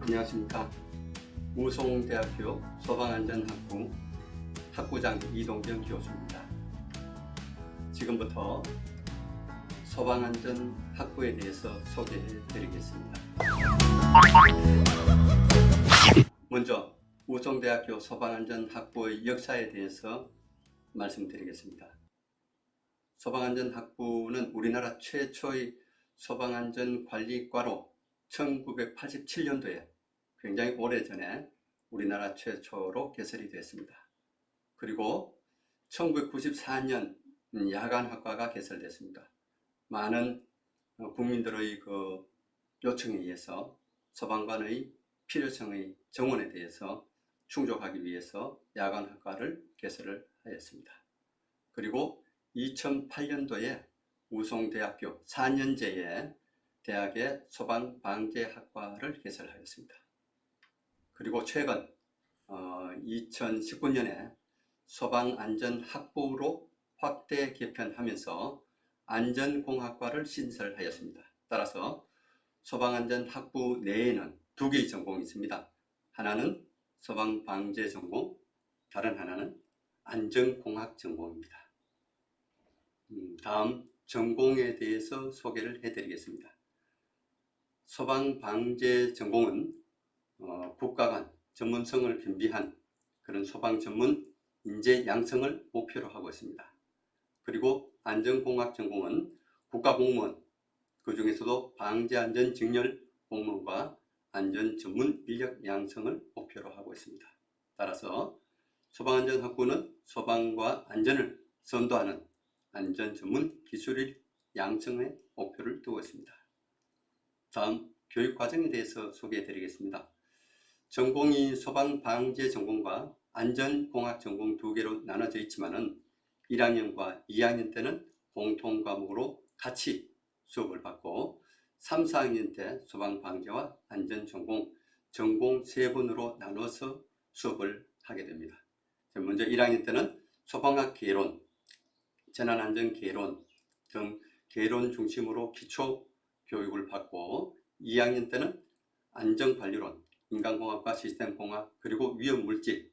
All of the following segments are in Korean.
안녕하십니까. 우송대학교 소방안전학부 학부장 이동경 교수입니다. 지금부터 소방안전학부에 대해서 소개해 드리겠습니다. 먼저 우송대학교 소방안전학부의 역사에 대해서 말씀드리겠습니다. 소방안전학부는 우리나라 최초의 소방안전관리과로 1987년도에 굉장히 오래전에 우리나라 최초로 개설이 됐습니다. 그리고 1994년 야간학과가 개설됐습니다. 많은 어, 국민들의 그 요청에 의해서 소방관의 필요성의 정원에 대해서 충족하기 위해서 야간학과를 개설을 하였습니다. 그리고 2008년도에 우송대학교 4년제에 대학의 소방방재학과를 개설하였습니다. 그리고 최근 2019년에 소방안전학부로 확대 개편하면서 안전공학과를 신설하였습니다. 따라서 소방안전학부 내에는 두 개의 전공이 있습니다. 하나는 소방방재 전공, 다른 하나는 안전공학 전공입니다. 음, 다음 전공에 대해서 소개를 해드리겠습니다. 소방방재 전공은 어, 국가 간 전문성을 겸비한 그런 소방 전문 인재 양성을 목표로 하고 있습니다. 그리고 안전공학 전공은 국가공무원, 그 중에서도 방재안전 직렬 공무원과 안전 전문 인력 양성을 목표로 하고 있습니다. 따라서 소방안전학부는 소방과 안전을 선도하는 안전 전문 기술일 양성의 목표를 두고 있습니다. 다음 교육 과정에 대해서 소개해 드리겠습니다. 전공이 소방 방재 전공과 안전공학 전공 두 개로 나눠져 있지만 은 1학년과 2학년 때는 공통 과목으로 같이 수업을 받고 3, 4학년 때 소방 방재와 안전 전공 전공 세 분으로 나눠서 수업을 하게 됩니다. 먼저 1학년 때는 소방학 개론, 재난안전 개론 등 개론 중심으로 기초 교육을 받고 2학년 때는 안전관리론, 인간공학과 시스템공학 그리고 위험물질,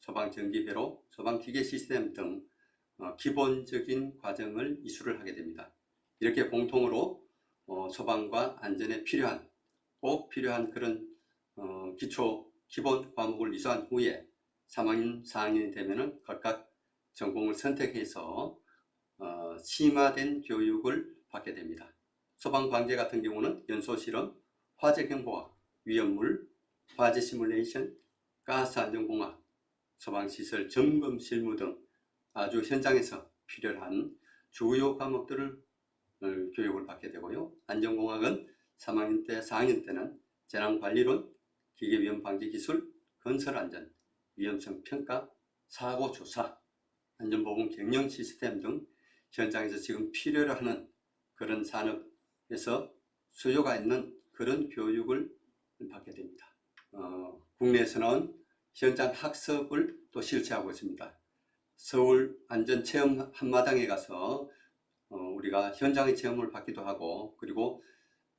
소방전기회로, 소방기계 시스템 등 어, 기본적인 과정을 이수를 하게 됩니다. 이렇게 공통으로 어, 소방과 안전에 필요한 꼭 필요한 그런 어, 기초 기본 과목을 이수한 후에 3학년, 4학년이 되면 은 각각 전공을 선택해서 어, 심화된 교육을 받게 됩니다. 소방방재 같은 경우는 연소실험, 화재경보학, 위험물, 화재 시뮬레이션, 가스안전공학, 소방시설 점검 실무 등 아주 현장에서 필요한 주요 과목들을 어, 교육을 받게 되고요. 안전공학은 3학년 때, 4학년 때는 재난관리론, 기계위험 방지 기술, 건설안전, 위험성 평가, 사고 조사, 안전보건 경영 시스템 등 현장에서 지금 필요로 하는 그런 산업에서 수요가 있는 그런 교육을 받게 됩니다. 어, 국내에서는 현장 학습을 또 실시하고 있습니다. 서울 안전체험 한마당에 가서 어, 우리가 현장의 체험을 받기도 하고 그리고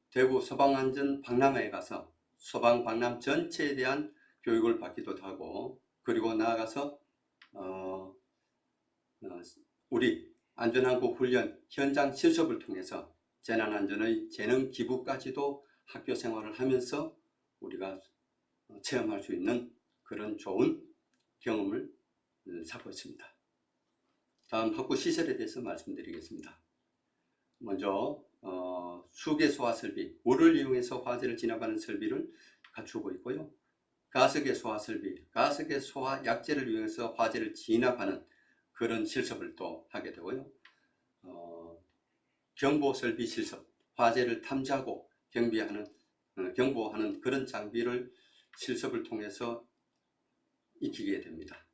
대구 소방안전 박람회에 가서 소방 박람 전체에 대한 교육을 받기도 하고 그리고 나아가서 어, 어, 우리 안전하고 훈련 현장 실습을 통해서 재난안전의 재능 기부까지도 학교 생활을 하면서 우리가 어, 체험할 수 있는 그런 좋은 경험을 음, 쌓고 있습니다. 다음 학부 시설에 대해서 말씀드리겠습니다. 먼저 어, 수계 소화 설비, 물을 이용해서 화재를 진압하는 설비를 갖추고 있고요. 가스계 소화 설비, 가스계 소화 약재를 이용해서 화재를 진압하는 그런 실습을 또 하게 되고요. 어, 경보 설비 실습, 화재를 탐지하고 경비하는 어, 경보하는 그런 장비를 실습을 통해서 익히게 됩니다.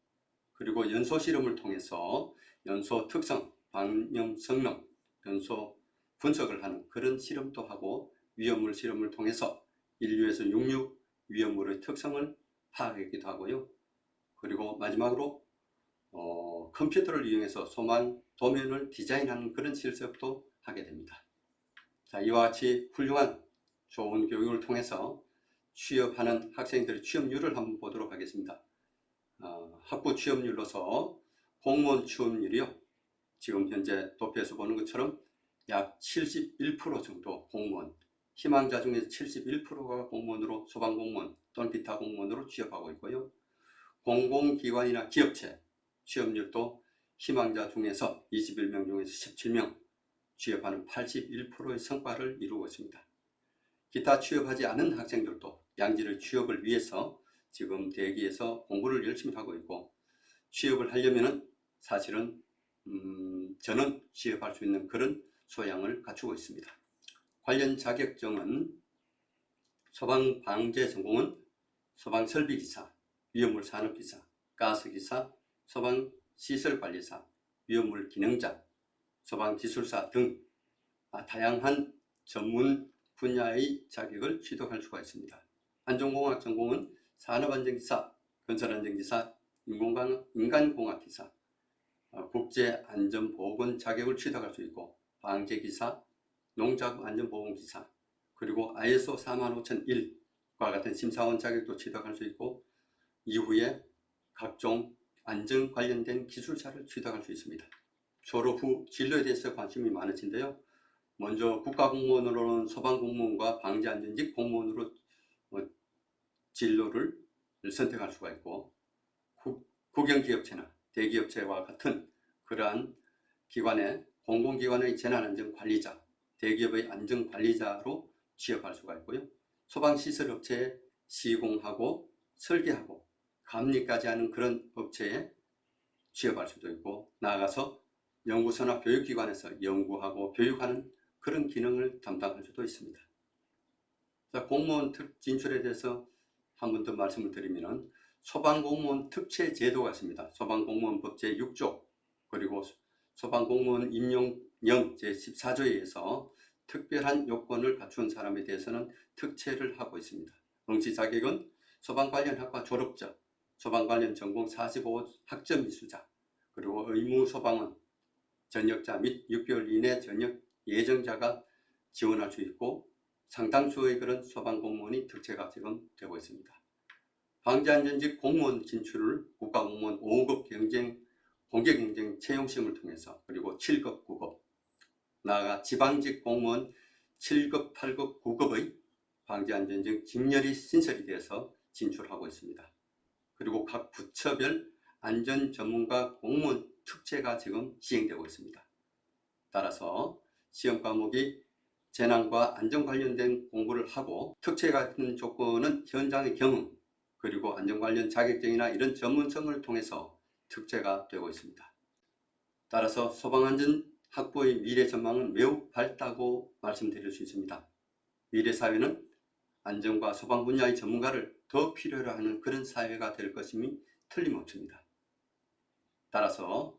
그리고 연소 실험을 통해서 연소 특성, 방염 성능, 연소 분석을 하는 그런 실험도 하고 위험물 실험을 통해서 인류에서 육류 위험물의 특성을 파악하기도 하고요. 그리고 마지막으로 어, 컴퓨터를 이용해서 소망 도면을 디자인하는 그런 실습도 하게 됩니다. 자, 이와 같이 훌륭한 좋은 교육을 통해서 취업하는 학생들의 취업률을 한번 보도록 하겠습니다. 어, 학부 취업률로서 공무원 취업률이요. 지금 현재 도표에서 보는 것처럼 약 71% 정도 공무원, 희망자 중에서 71%가 공무원으로 소방공무원 또는 기타 공무원으로 취업하고 있고요. 공공기관이나 기업체 취업률도 희망자 중에서 21명 중에서 17명 취업하는 81%의 성과를 이루고 있습니다. 기타 취업하지 않은 학생들도 양질의 취업을 위해서 지금 대기에서 공부를 열심히 하고 있고 취업을 하려면은 사실은 음, 저는 취업할 수 있는 그런 소양을 갖추고 있습니다. 관련 자격증은 소방방재 전공은 소방설비기사, 위험물 산업기사, 가스기사, 소방시설관리사, 위험물 기능자, 소방기술사 등 아, 다양한 전문 분야의 자격을 취득할 수가 있습니다. 안전공학 전공은 산업안전기사, 건설안전기사, 인간공학기사, 어, 국제안전보건 자격을 취득할 수 있고 방재기사, 농작안전보건기사, 그리고 ISO 45001과 같은 심사원 자격도 취득할 수 있고 이후에 각종 안전 관련된 기술사를 취득할 수 있습니다. 졸업 후 진로에 대해서 관심이 많으신데요. 먼저 국가공무원으로는 소방공무원과 방재안전직 공무원으로 어, 진로를 선택할 수가 있고 국, 국영기업체나 대기업체와 같은 그러한 기관의 공공기관의 재난안전관리자, 대기업의 안전관리자로 취업할 수가 있고요. 소방시설업체에 시공하고 설계하고 감리까지 하는 그런 업체에 취업할 수도 있고 나아가서 연구소나 교육기관에서 연구하고 교육하는 그런 기능을 담당할 수도 있습니다. 자, 공무원 특 진출에 대해서 한 번 더 말씀을 드리면 소방공무원 특채 제도가 있습니다. 소방공무원법 제6조 그리고 소방공무원 임용령 제14조에 의해서 특별한 요건을 갖춘 사람에 대해서는 특채를 하고 있습니다. 응시 자격은 소방 관련 학과 졸업자, 소방 관련 전공 45 학점 이수자, 그리고 의무 소방원 전역자 및 6개월 이내 전역 예정자가 지원할 수 있고 상당수의 그런 소방공무원이 특채가 지금 되고 있습니다. 방재안전직 공무원 진출을 국가공무원 5급 경쟁 공개 경쟁 채용 시험을 통해서 그리고 7급, 9급 나아가 지방직 공무원 7급, 8급, 9급의 방재안전직 직렬이 신설이 돼서 진출하고 있습니다. 그리고 각 부처별 안전 전문가 공무원 특채가 지금 시행되고 있습니다. 따라서 시험 과목이 재난과 안전 관련된 공부를 하고 특채 같은 조건은 현장의 경험 그리고 안전 관련 자격증이나 이런 전문성을 통해서 특채가 되고 있습니다. 따라서 소방안전 학부의 미래 전망은 매우 밝다고 말씀드릴 수 있습니다. 미래 사회는 안전과 소방 분야의 전문가를 더 필요로 하는 그런 사회가 될 것임이 틀림없습니다. 따라서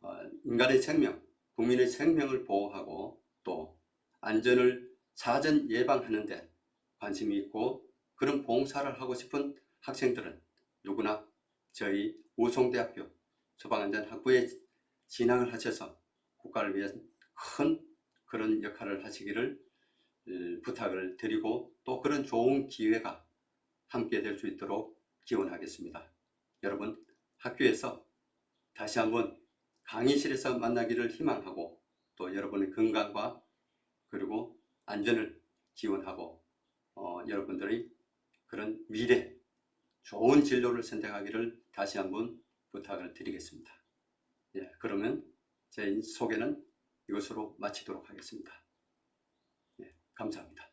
어, 인간의 생명, 국민의 생명을 보호하고 또 안전을 사전 예방하는 데 관심이 있고 그런 봉사를 하고 싶은 학생들은 누구나 저희 우송대학교 소방안전학부에 진학을 하셔서 국가를 위한 큰 그런 역할을 하시기를 어, 부탁을 드리고 또 그런 좋은 기회가 함께 될 수 있도록 기원하겠습니다. 여러분 학교에서 다시 한번 강의실에서 만나기를 희망하고 또 여러분의 건강과 그리고 안전을 기원하고 어, 여러분들의 그런 미래 좋은 진로를 선택하기를 다시 한번 부탁을 드리겠습니다. 예, 그러면 제 소개는 이것으로 마치도록 하겠습니다. 예, 감사합니다.